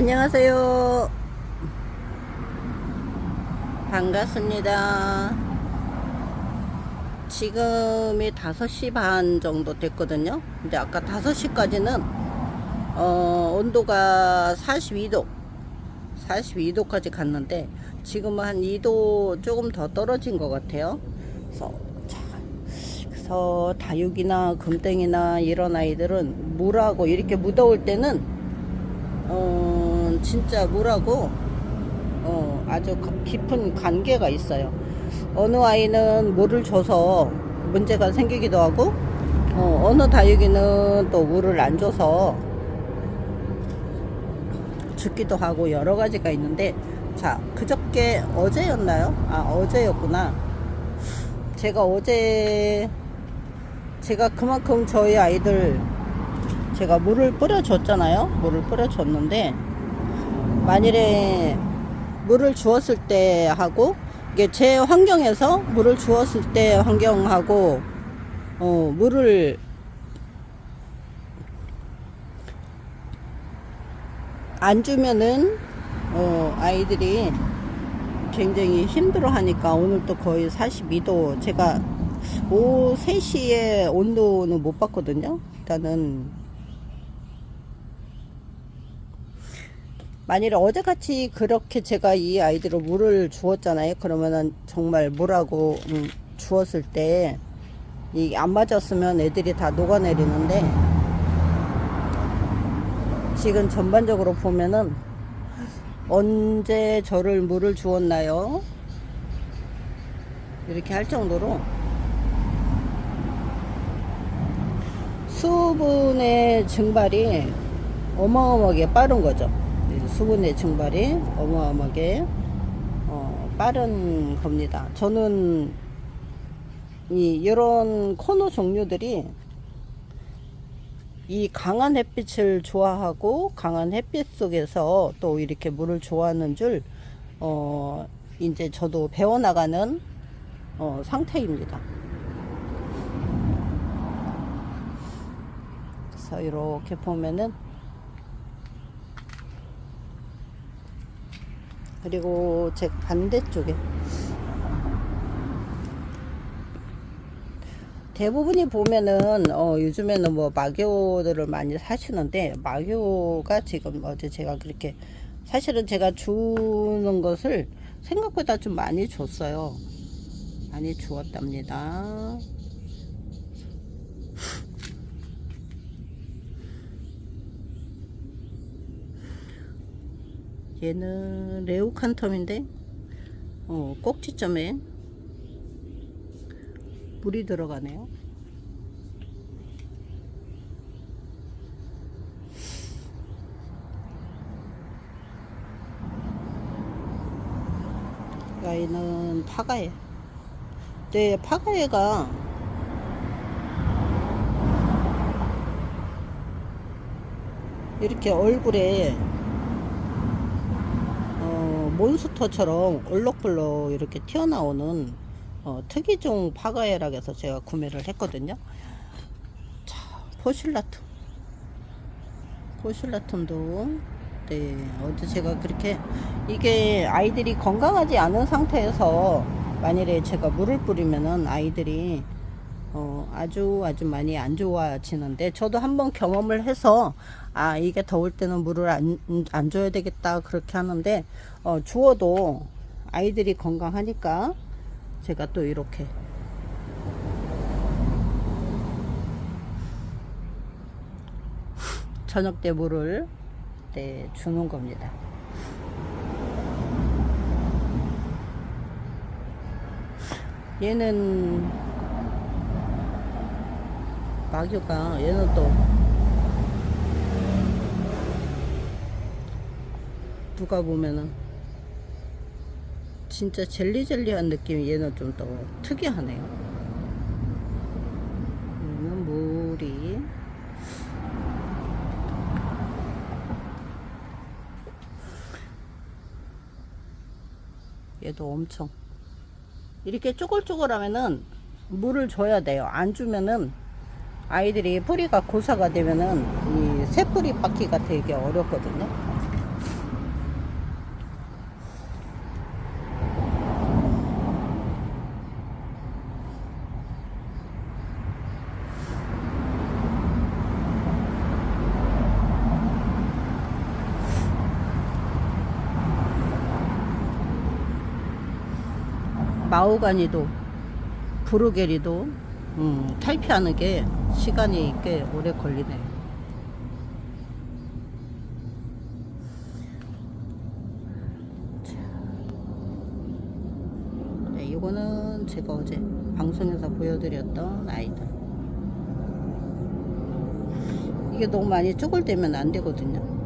안녕하세요. 반갑습니다. 지금이 5시 반 정도 됐거든요. 근데 아까 5시까지는 어, 온도가 42도, 42도까지 갔는데 지금은 한 2도 조금 더 떨어진 것 같아요. 그래서, 자, 그래서 다육이나 금땡이나 이런 아이들은 물하고 이렇게 무더울 때는 어, 진짜 물하고 어, 아주 가- 깊은 관계가 있어요. 어느 아이는 물을 줘서 문제가 생기기도 하고, 어, 어느 다육이는 또 물을 안 줘서 죽기도 하고 여러 가지가 있는데, 자, 그저께 어제였나요? 아, 어제였구나. 제가 어제, 제가 그만큼 저희 아이들 제가 물을 뿌려줬잖아요. 물을 뿌려줬는데, 만일에 물을 주었을 때 하고, 이게 제 환경에서 물을 주었을 때 환경하고, 어, 물을 안 주면은, 어, 아이들이 굉장히 힘들어 하니까 오늘 또 거의 42도, 제가 오후 3시에 온도는 못 봤거든요. 일단은 만일에 어제같이 그렇게 제가 이 아이들을 물을 주었잖아요. 그러면은 정말 물하고 음, 주었을 때 이게 안 맞았으면 애들이 다 녹아내리는데 지금 전반적으로 보면은 언제 저를 물을 주었나요? 이렇게 할 정도로 수분의 증발이 어마어마하게 빠른 거죠. 이 수분의 증발이 어마어마하게 어, 빠른 겁니다. 저는 이 이런 코너 종류들이 이 강한 햇빛을 좋아하고 강한 햇빛 속에서 또 이렇게 물을 좋아하는 줄 어, 이제 저도 배워나가는 어, 상태입니다. 그래서 이렇게 보면은 그리고 제 반대쪽에. 대부분이 보면은 어 요즘에는 뭐 마교들을 많이 사시는데 마교가 지금 어제 제가 그렇게 사실은 제가 주는 것을 생각보다 좀 많이 줬어요. 많이 주었답니다 얘는 레오칸텀인데 어, 꼭지점에 물이 들어가네요. 아이는 파가예. 네, 파가예가 이렇게 얼굴에 어, 몬스터처럼 얼럭벌럭 이렇게 튀어나오는 어, 특이종 파가에락 해서 제가 구매를 했거든요. 자, 포슐라툼. 포슐라툼도 네, 어제 제가 그렇게 이게 아이들이 건강하지 않은 상태에서 만일에 제가 물을 뿌리면은 아이들이 어, 아주 아주 많이 안 좋아지는데 저도 한번 경험을 해서 아 이게 더울 때는 물을 안, 안 줘야 되겠다 그렇게 하는데 어, 주어도 아이들이 건강하니까 제가 또 이렇게 저녁 때 물을 네, 주는 겁니다. 얘는 마교가 얘는 또 누가 보면은 진짜 젤리젤리한 느낌이 얘는 좀 더 특이하네요. 얘는 물이 얘도 엄청 이렇게 쪼글쪼글하면은 물을 줘야 돼요. 안 주면은 아이들이 뿌리가 고사가 되면은 이 새뿌리 받기가 되게 어렵거든요. 마오가니도 브루게리도 음, 탈피하는 게 시간이 꽤 오래 걸리네요. 자. 네, 이거는 제가 어제 방송에서 보여드렸던 아이들. 이게 너무 많이 쪼글대면 안 되거든요.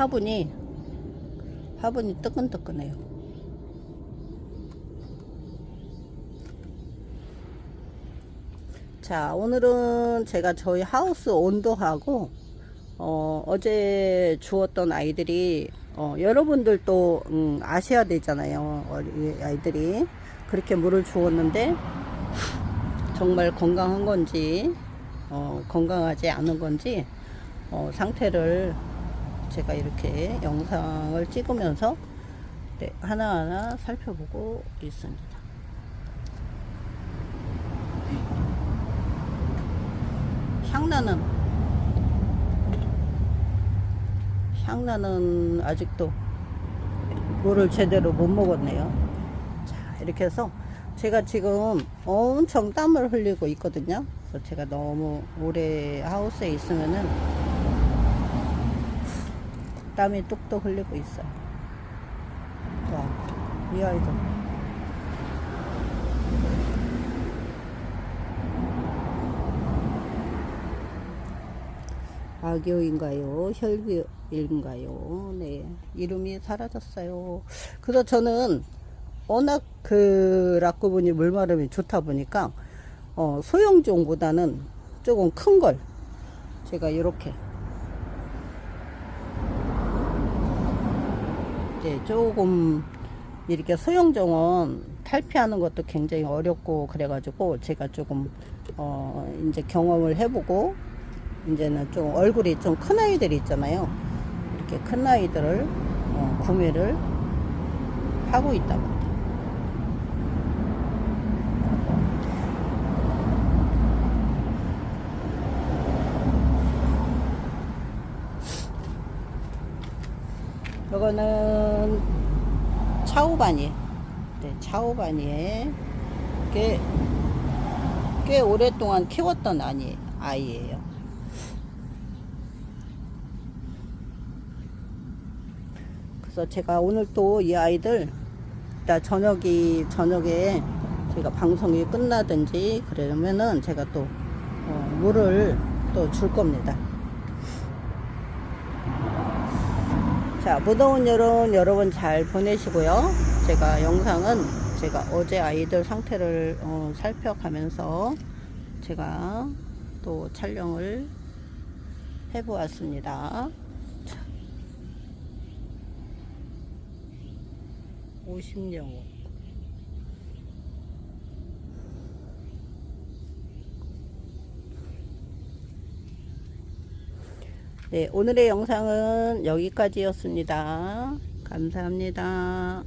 화분이 화분이 뜨끈뜨끈해요. 자, 오늘은 제가 저희 하우스 온도하고 어, 어제 주었던 아이들이 어, 여러분들도 음, 아셔야 되잖아요. 어리 아이들이 그렇게 물을 주었는데 정말 건강한 건지 어, 건강하지 않은 건지 어, 상태를 제가 이렇게 영상을 찍으면서 네, 하나하나 살펴보고 있습니다. 향나는 향나는 아직도 물을 제대로 못 먹었네요. 자, 이렇게 해서 제가 지금 엄청 땀을 흘리고 있거든요. 그래서 제가 너무 오래 하우스에 있으면은 땀이 뚝뚝 흘리고 있어요. 와, 이 아이도. 악교인가요? 혈교인가요? 네. 이름이 사라졌어요. 그래서 저는 워낙 그 락구분이 물마름이 좋다 보니까 어, 소형종보다는 조금 큰 걸 제가 이렇게 이제 조금 이렇게 소형종은 탈피하는 것도 굉장히 어렵고 그래가지고 제가 조금 어 이제 경험을 해보고 이제는 좀 얼굴이 좀 큰 아이들 있잖아요. 이렇게 큰 아이들을 어, 구매를 하고 있다고. 이거는 차오바니. 네, 차오바니에 꽤, 꽤 오랫동안 키웠던 아이, 아이예요. 그래서 제가 오늘 또 이 아이들 이따 저녁이 저녁에 제가 방송이 끝나든지 그러면은 제가 또 어, 물을 또 줄 겁니다. 자, 무더운 여름 여러분 잘 보내시고요. 제가 영상은 제가 어제 아이들 상태를 어, 살펴가면서 제가 또 촬영을 해보았습니다. 50년. 네, 오늘의 영상은 여기까지였습니다. 감사합니다.